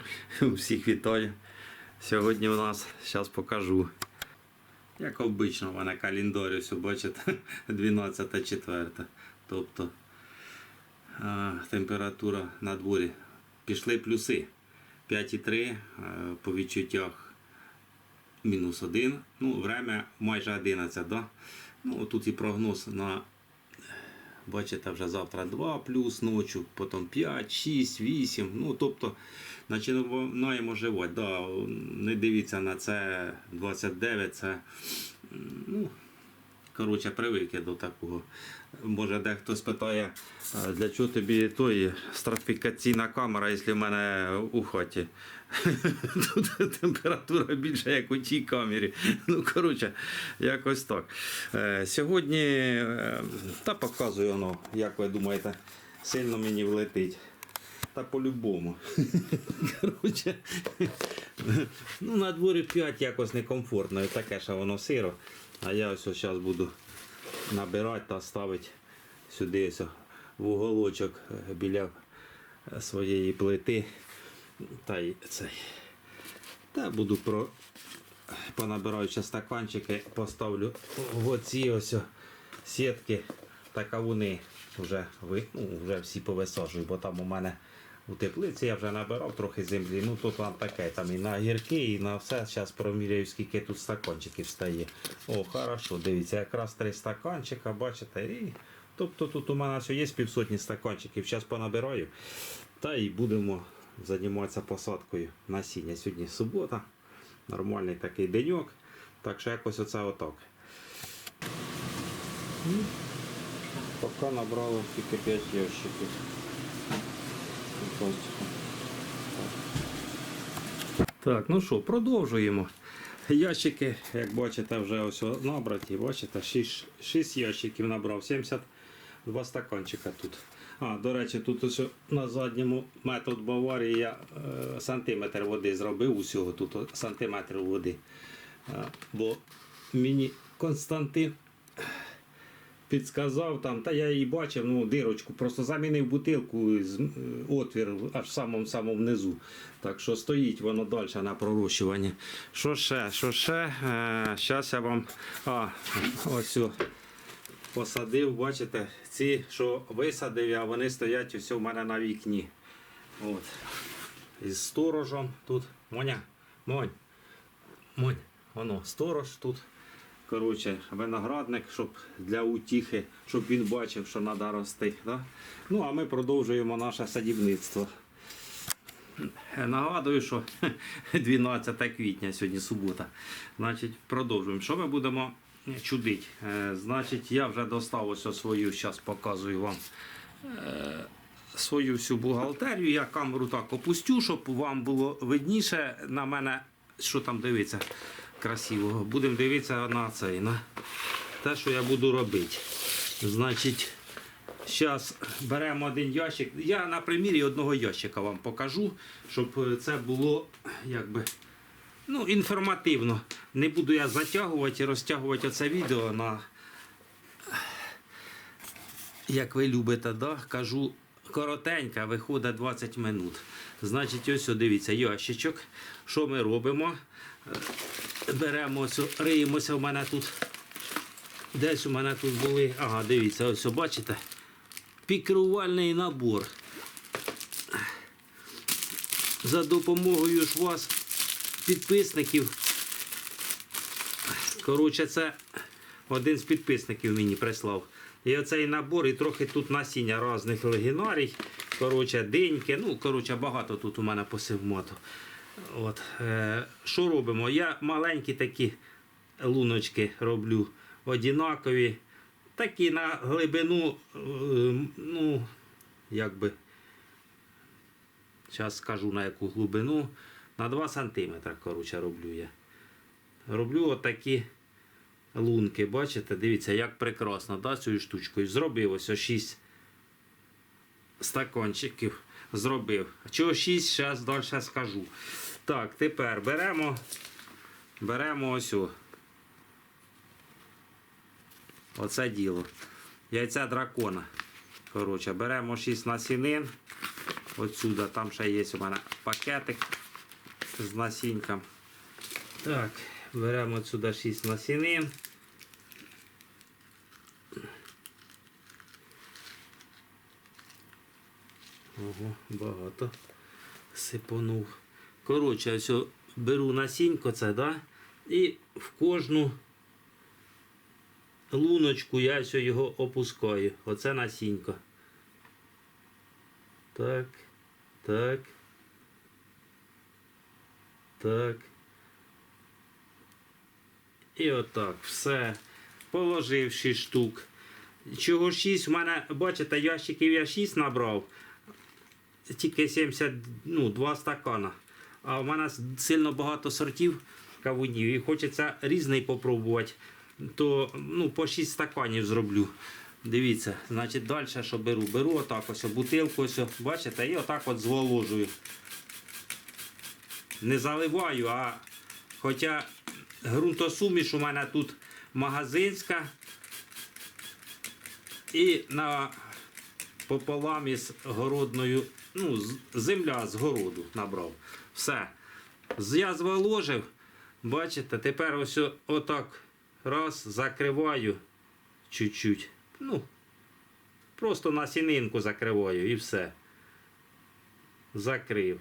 Всіх вітаю. Сьогодні у нас, зараз покажу. Як обично, в мене календарі, все бачите, 12 четверта. Тобто а, температура на дворі. Пішли плюси. 5,3 е, по відчуттях мінус 1. Ну, время майже 11, да? Ну, тут і прогноз на Бачите, вже завтра 2 плюс ночі, потім 5, 6, 8. Ну, тобто починаємо живати. Да, не дивіться на це 29, це ну, коротше, привики до такого. Може, дехто спитає, для чого тобі той стратифікаційна камера, якщо в мене у хаті. Тут температура більша, як у тій камері. Ну, коротше, якось так. Е, Сьогодні, е, та показую воно, як ви думаєте, сильно мені влетить. Та по-любому. Ну, на дворі 5 якось некомфортно, і таке, що воно сиро. А я ось зараз буду набирати та ставити сюди ось в уголочок е, біля своєї плити. Та й цей. Та буду про понабираю стаканчики, поставлю в оці ось сітки та кавуни вже, ви, ну, вже всі повисаджую, бо там у мене у теплиці я вже набирав трохи землі. Ну тут там таке, там і на гірки, і на все. Зараз проміряю, скільки тут стаканчиків стає. О, хорошо, дивіться, якраз три стаканчика, бачите. І... Тобто тут у мене є півсотні стаканчиків. Зараз понабираю. Та і будемо займатися посадкою насіння. Сьогодні субота. Нормальний такий деньок. Так що якось оце отак. Поки набрали тільки 5 ящиків. Так, ну що, продовжуємо. Ящики, як бачите, вже ось набраті. Бачите, 6, 6 ящиків набрав, 72 стаканчика тут. А, до речі, тут ось на задньому метод Баварії я е, сантиметр води зробив усього, тут сантиметр води. Е, бо мені Константин підсказав там, та я її бачив, ну, дирочку, просто замінив бутилку, з- е, отвір аж в самому самому внизу. Так що стоїть воно далі на пророщуванні. Що ще? Що ще? Зараз я вам. А, ось. о, Посадив, бачите, ці, що висадив я, вони стоять ось у мене на вікні. От. Із сторожем тут. Моня, монь, монь, воно, сторож тут. Коротше, виноградник, щоб для утіхи, щоб він бачив, що треба рости. Да? Ну, а ми продовжуємо наше садівництво. Нагадую, що 12 квітня сьогодні субота. Значить, продовжуємо. Що ми будемо чудити? Е, Значить, я вже достав ось свою, зараз показую вам е, свою всю бухгалтерію. Я камеру так опустю, щоб вам було видніше на мене, що там дивиться красивого. Будемо дивитися на цей, на те, що я буду робити. Значить, Зараз беремо один ящик. Я на примірі одного ящика вам покажу, щоб це було якби ну, інформативно. Не буду я затягувати і розтягувати це відео на, як ви любите, да? кажу коротенько, виходить 20 минут. Значить, ось дивіться, ящичок. Що ми робимо? Е, Беремо риємося в мене тут. Десь у мене тут були. Ага, дивіться, ось бачите пікрувальний набор. За допомогою ж вас, підписників. Коротше, це один з підписників мені прислав. І оцей набор, і трохи тут насіння різних легінарій. Коротше, деньки. Ну, коротше, багато тут у мене посивмоту. От. Е, що робимо? Я маленькі такі луночки роблю однакові. Такі на глибину, е, ну, як би, зараз скажу на яку глибину, на 2 см, коротше, роблю я. Роблю отакі лунки, бачите, дивіться, як прекрасно, да, цією штучкою. Зробив ось 6 стаканчиків. Зробив. Чого 6, зараз далі скажу. Так, тепер беремо, беремо ось. Оце діло. Яйця дракона. Коротше, беремо 6 насінин. отсюда. Там ще є у мене пакетик з насінням. Так, беремо отсюда 6 насінин. Ого, багато сипанув. Коротше, ось о, беру насінько це, да? І в кожну луночку я ось його опускаю. Оце насінько. Так. Так. Так. І отак. Все. Положив 6 штук. Чого 6? У мене, бачите, ящиків я 6 набрав. Тільки 72 стакана. А в мене сильно багато сортів кавунів і хочеться різний попробувати. То ну, по 6 стаканів зроблю. Дивіться, значить, далі що беру? Беру отак ось бутилку, ось, бачите, і отак от зволожую. Не заливаю, а хоча ґрунтосуміш у мене тут магазинська. І на пополам із городною, ну, земля з городу набрав. Все. Я зволожив. Бачите, тепер ось отак раз закриваю чуть-чуть. Ну, просто на сінинку закриваю і все. Закрив.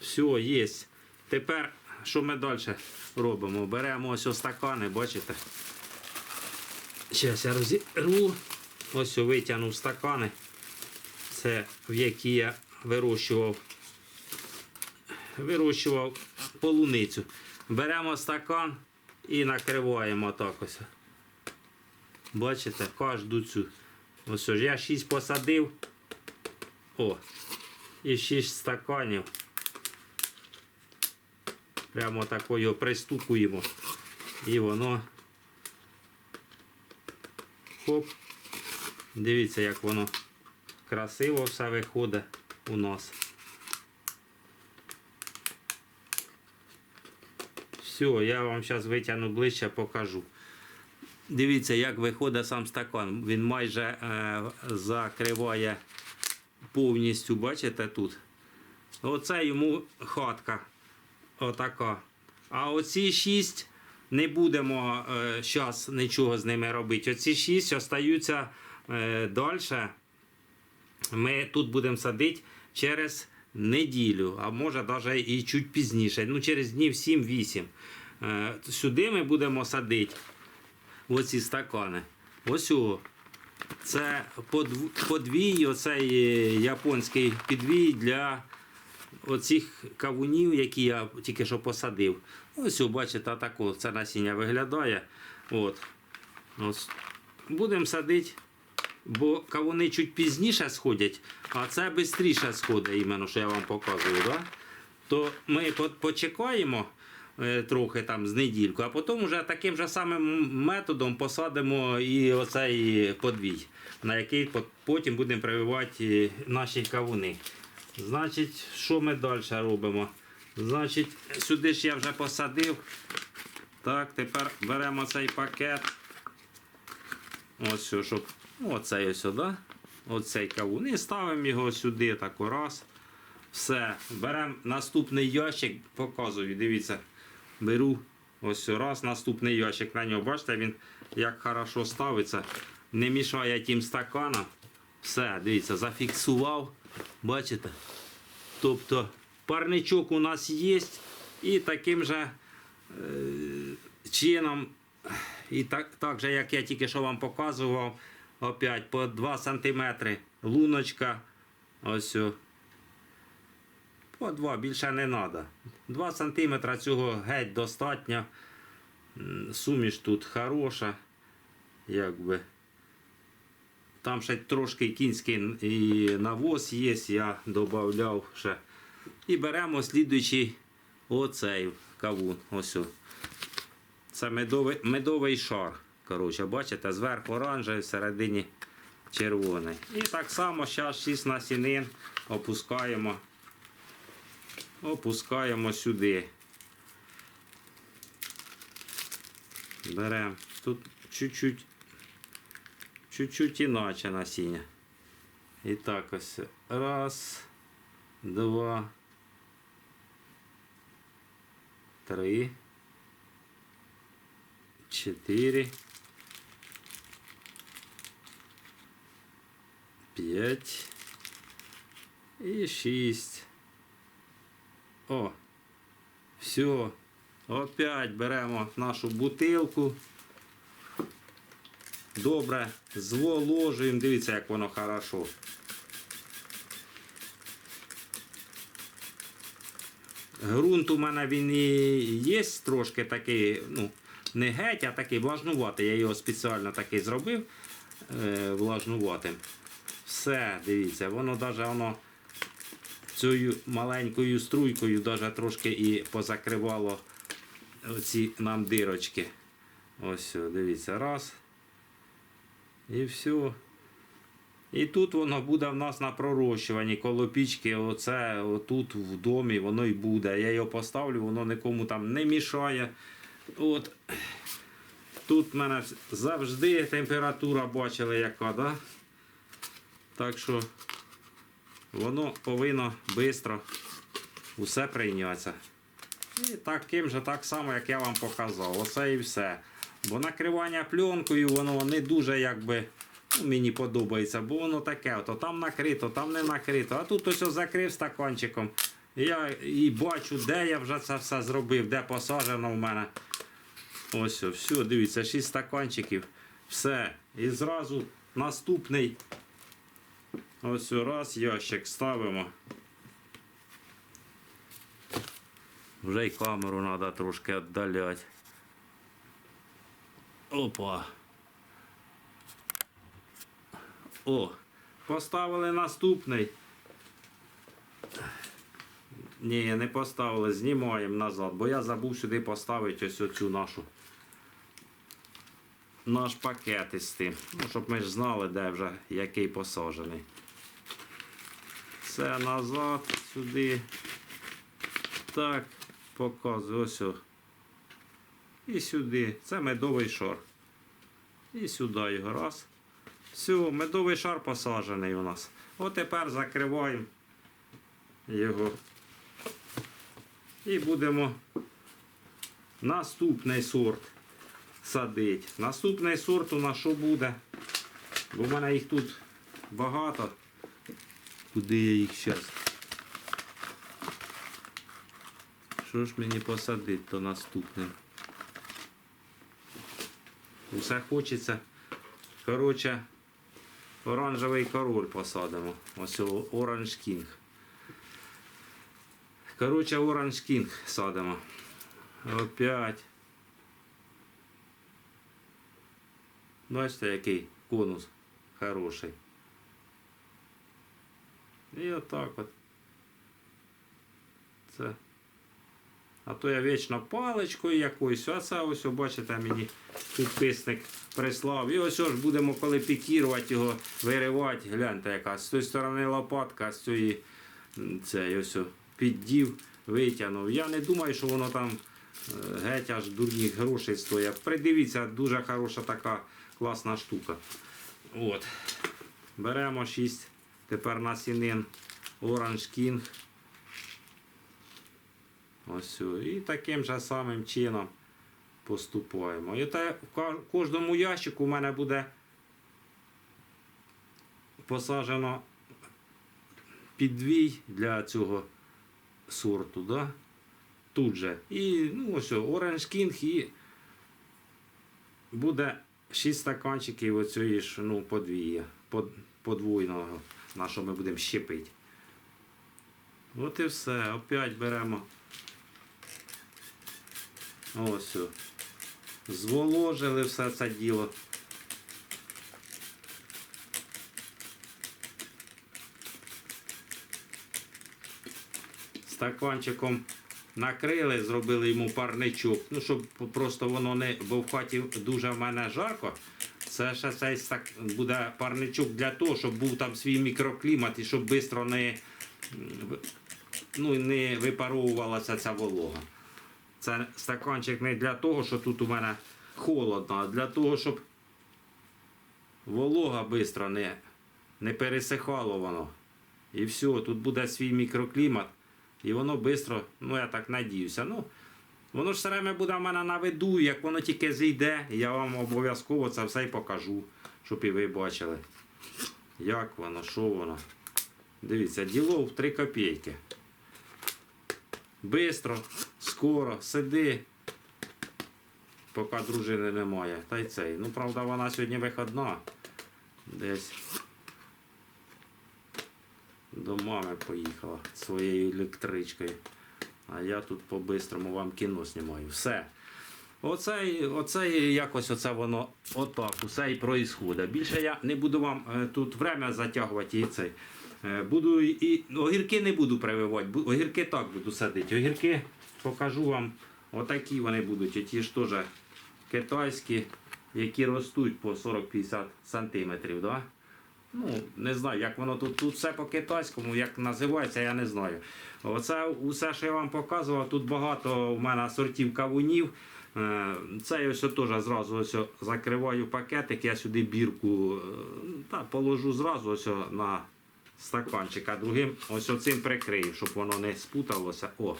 Все, є. Тепер що ми далі робимо? Беремо ось о стакани, бачите? Зараз я розірву. Ось витягнув стакани. Це в які я вирощував. Вирощував полуницю. Беремо стакан і накриваємо так ось. Бачите, кожну цю. Ось я 6 посадив. О. І 6 стаканів. Прямо такою пристукуємо. І воно. Хоп. Дивіться, як воно красиво все виходить у нас. Все, я вам зараз витягну ближче, покажу. Дивіться, як виходить сам стакан. Він майже е, закриває повністю, бачите тут. Оце йому хатка. Отака. А оці шість не будемо зараз нічого з ними робити. Оці шість остаються е, далі. Ми тут будемо садити через неділю, а може навіть і чуть пізніше. Ну, через днів 7-8. Е, сюди ми будемо садити оці стакани. Ось о. Це подвій, оцей е, японський підвій для оцих кавунів, які я тільки що посадив. Ось, о, бачите, тако це насіння виглядає. От. Ось. Будемо садити, бо кавуни чуть пізніше сходять, а це швидше сходить, іменно, що я вам показую. Да? То ми почекаємо е, трохи там з недільку, а потім вже таким же самим методом посадимо і оцей подвій, на який потім будемо прививати е, наші кавуни. Значить, що ми далі робимо? Значить, сюди ж я вже посадив. Так, тепер беремо цей пакет. Ось, що, щоб. Оцей сюди. Оцей кавун. І ставимо його сюди, так раз. Все. Беремо наступний ящик, показую. Дивіться. Беру ось раз, наступний ящик на нього. Бачите, він як хорошо ставиться. Не мішає тим стаканам. Все, дивіться, зафіксував. Бачите? Тобто парничок у нас є. І таким же е, чином, і так, так же, як я тільки що вам показував, опять по 2 см луночка. Ось. По 2 більше не треба. 2 см цього геть достатньо. Суміш тут хороша. Якби. Там ще трошки кінський і навоз є, я додав ще. І беремо слідуючий оцей кавун. Ось. о. Це медовий, медовий шар. Коротше, бачите, зверху оранжевий, всередині червоний. І так само зараз 6 насінин опускаємо. Опускаємо сюди. Беремо. Тут чуть-чуть чуть-чуть іначе насіння. І так ось. Раз. два, три, чотири, п'ять і шість. О, все. Опять беремо нашу бутилку. Добре, зволожуємо. Дивіться, як воно хорошо. Грунт у мене він і є трошки такий, ну, не геть, а такий влажнуватий. Я його спеціально такий зробив е, влажнуватим. Все, дивіться, воно навіть воно цією маленькою струйкою даже трошки і позакривало оці нам дирочки. Ось, дивіться, раз. І все. І тут воно буде в нас на пророщуванні коло пічки. Оце отут в домі воно і буде. Я його поставлю, воно нікому там не мішає. От. Тут в мене завжди температура бачили, яка, да? Так що воно повинно швидко усе прийнятися. І таким же так само, як я вам показав. Оце і все. Бо накривання пленкою, воно не дуже якби. Ну, мені подобається, бо воно таке, ото там накрито, там не накрито. А тут ось закрив стаканчиком. Я і бачу, де я вже це все зробив, де посаджено в мене. Ось, все, дивіться, 6 стаканчиків. Все. І зразу наступний. Ось раз ящик ставимо. Вже й камеру треба трошки віддаляти. Опа. О, поставили наступний. Ні, не поставили, знімаємо назад, бо я забув сюди поставити ось оцю нашу наш пакет із тим. Ну, щоб ми ж знали, де вже який посаджений. Це назад сюди. Так, показую ось. І сюди. Це медовий шар. І сюди його раз. Все, медовий шар посаджений у нас. От тепер закриваємо його. І будемо наступний сорт садити. Наступний сорт у нас що буде? Бо в мене їх тут багато. Куди я їх зараз? Що ж мені посадити то наступним? Усе хочеться. Коротше, оранжевий король посадимо. Ось Оранж Кінг. Коротше, Оранж Кінг садимо. Опять. Бачите, який конус хороший. І отак от. Це. А то я вічно паличкою якоюсь, а це ось, бачите, мені підписник прислав. І ось ж будемо коли пікірувати його, виривати. Гляньте, яка з тої сторони лопатка, з цієї м, цей ось піддів, витягнув. Я не думаю, що воно там е, геть аж дурних грошей стоїть. Придивіться, дуже хороша така класна штука. От. Беремо 6 тепер насінин Orange King. Ось. І таким же самим чином поступаємо. І те, в кожному ящику у мене буде посаджено підвій для цього сорту. Да? Тут же. І ну, ось Orange King і буде 6 стаканчиків оцієї ж ну, подвія, под, подвійного, на що ми будемо щепити. От і все. Опять беремо. Ось. Зволожили все це діло. Стаканчиком накрили, зробили йому парничок. Ну, щоб просто воно не. Бо в хаті дуже в мене жарко. Це ще цей буде парничок для того, щоб був там свій мікроклімат і щоб швидко не, ну, не випаровувалася ця волога. Це стаканчик не для того, що тут у мене холодно, а для того, щоб волога швидко не, не пересихало воно. І все, тут буде свій мікроклімат. І воно швидко, ну я так надіюся. Ну, воно ж все время буде в мене на виду, як воно тільки зійде, я вам обов'язково це все і покажу, щоб і ви бачили. Як воно, що воно. Дивіться, діло в 3 копійки. Бистро, скоро, сиди. Поки дружини немає. Та й цей. Ну, правда, вона сьогодні виходна. Десь до мами поїхала своєю електричкою. А я тут по-бистрому вам кіно знімаю. Все. Оце, оце якось оце воно отак, усе і проїсходить. Більше я не буду вам е, тут время затягувати і цей. Е, Буду і, огірки не буду прививати, огірки так буду садити. Огірки покажу вам, отакі вони будуть, ті ж теж китайські, які ростуть по 40-50 сантиметрів. Да? Ну, не знаю, як воно тут, тут все по-китайському, як називається, я не знаю. Оце усе, що я вам показував, тут багато в мене сортів кавунів. Е, Це ось теж зразу ось закриваю пакетик, я сюди бірку е, та, положу зразу ось на стаканчик, а другим ось цим прикрию, щоб воно не спуталося. О,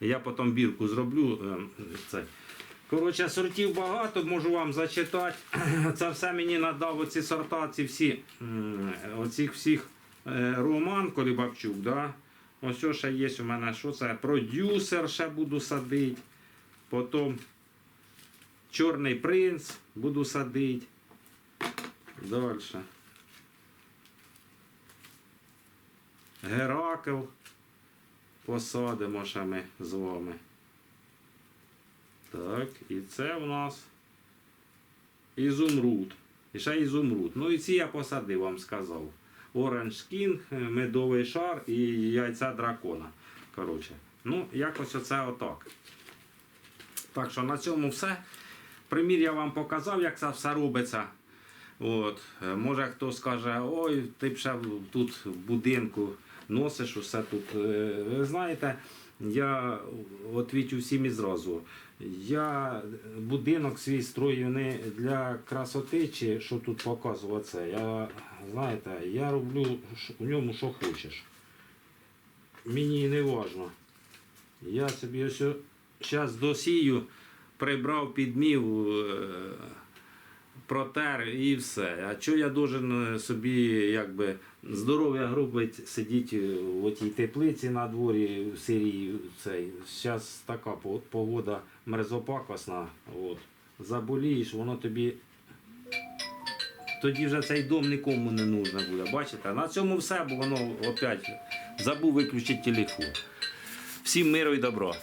я потім бірку зроблю. е, Це. Коротше, сортів багато, можу вам зачитати. Це все мені надав оці сорта, ці всі, оцих всіх е, Роман Колібабчук. Да? Ось ще є у мене, що це? Продюсер ще буду садити. Потім Чорний принц буду садити. Далі. Геракл. Посадимо ще ми з вами. Так, і це в нас ізумруд. І ще ізумруд. Ну і ці я посадив, вам сказав. King, е, медовий шар і яйця дракона. Коротше. Ну, якось оце отак. Так що на цьому все. Примір я вам показав, як це все робиться. От. Е, Може хто скаже, ой, ти б ще тут в будинку носиш усе тут. Е, Ви знаєте, я відвічу всім і зразу. Я будинок свій строю не для красоти, чи що тут показувати це. Я, знаєте, я роблю у ньому що хочеш. Мені не важно. Я собі ось зараз досію, прибрав, підмів, е, протер і все. А що я должен е, собі якби здоров'я грубить сидіти в тій теплиці на дворі в Сирії. Цей. Зараз така погода мерзопакосна. От. Заболієш, воно тобі. Тоді вже цей дом нікому не нужно буде. Бачите? На цьому все, бо воно опять забув виключити телефон. Всім миру і добро.